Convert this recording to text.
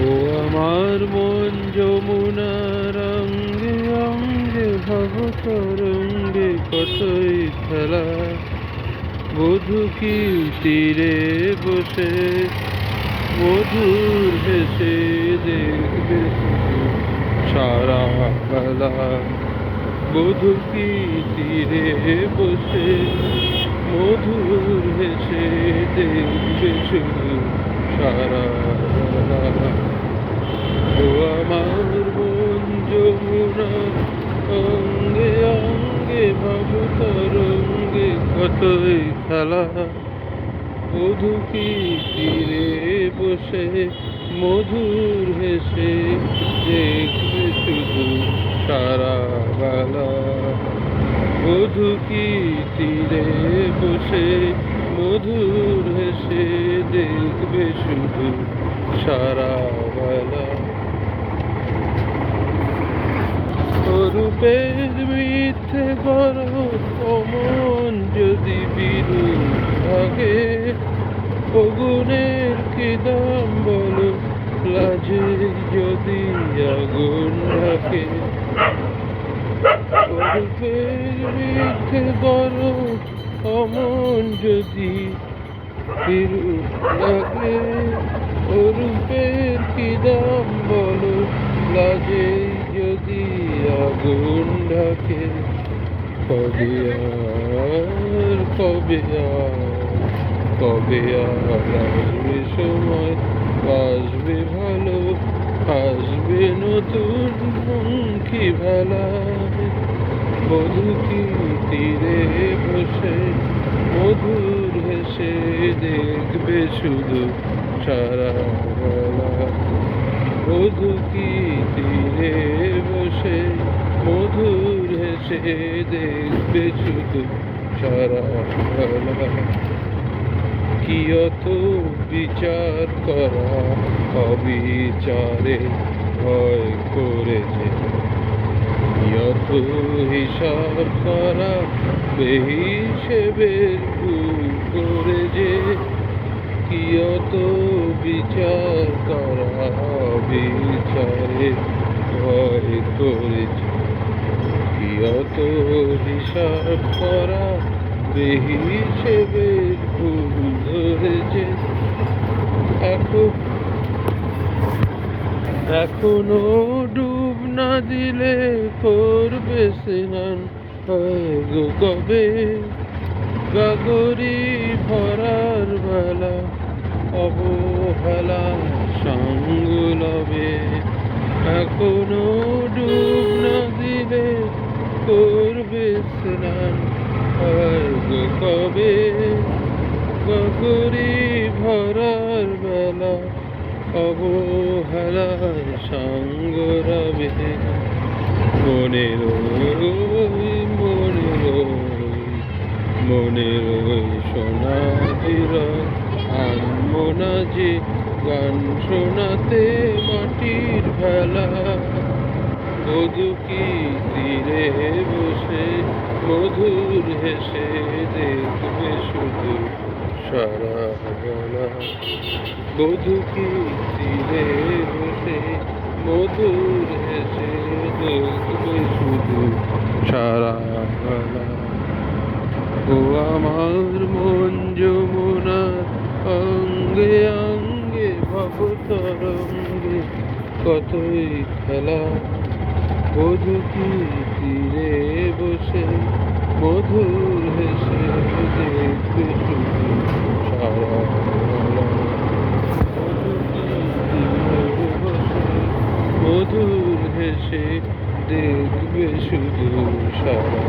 ও আমার মন যমুনা রঙ্গে অঙ্গে ভব তরঙ্গে কতই খেলা। বধু কি তীরে বসে মধুর হেসে দেখবে সারা বেলা। বধু কি তীরে বসে মধুর হেসে দেখবে শুধু কতই খেলা মধু কি তীরে বসে মধুর হেসে দেখবে শুধু সারা বেলা মধু কি তীরে বসে মধুর হেসে দেখবে শুধু সারা বেলা। রূপের মিথ্যে বড় অমন যদি বিরু থাকে অগুনের কি দাম বলো? লাজে যদি আগুন থাকে রূপের মিথ্যে বড় অমন যদি বিরু লাগে রূপের কি দাম বলো? লাজে যদি আগুন ঢাকে কবে আর কবে আর কবে আর আসবে সময়, আসবে ভালো, আসবে নতুন মুখী ভেলা? মধু কি তীরে বসে, মধুর হেসে দেখবে শুধু সারা বেলা মধু কি তীরে বসে, মধুর হেসে দেখবে শুধু সারা বেলা কি অত বিচার করা অবিচারে ভয় করেছে? অত হিসাব করা বেহিসেবের করে যে কি বিচার করা বিচারে ভয় করেছে। কি অত হিসাব করা বেহিসেবের ভুল ধরেছে। এখন, এখনও ডুব না দিলে করবে স্নান গো কবে? গাগরি ভরার বেলা, অবহেলা সঙ্গুলবে এখনও ডুব না দিলে করবে স্নান গো কবে? অবহেলায় সঙ্গ রবে মনে রই মনে রই মনে রই সোনা জিরয় আনব না যে গান শোনাতে মাটির ভেলা। মধু কি তীরে বসে, মধুর হেসে দেখবে শুধু। সারা বেলা মধু কি তীরে বসে মধুর হেসে দেখবে শুধু সারা বেলা। ও আমার মন যমুনা, অঙ্গে অঙ্গে ভব তরঙ্গে কতই খেলা। মধু কি তীরে বসে, মধুর হেসে দেখবে শুধু সারা বেলা মধু কি তীরে বসে মধুর হেসে দেখবে শুধু সারা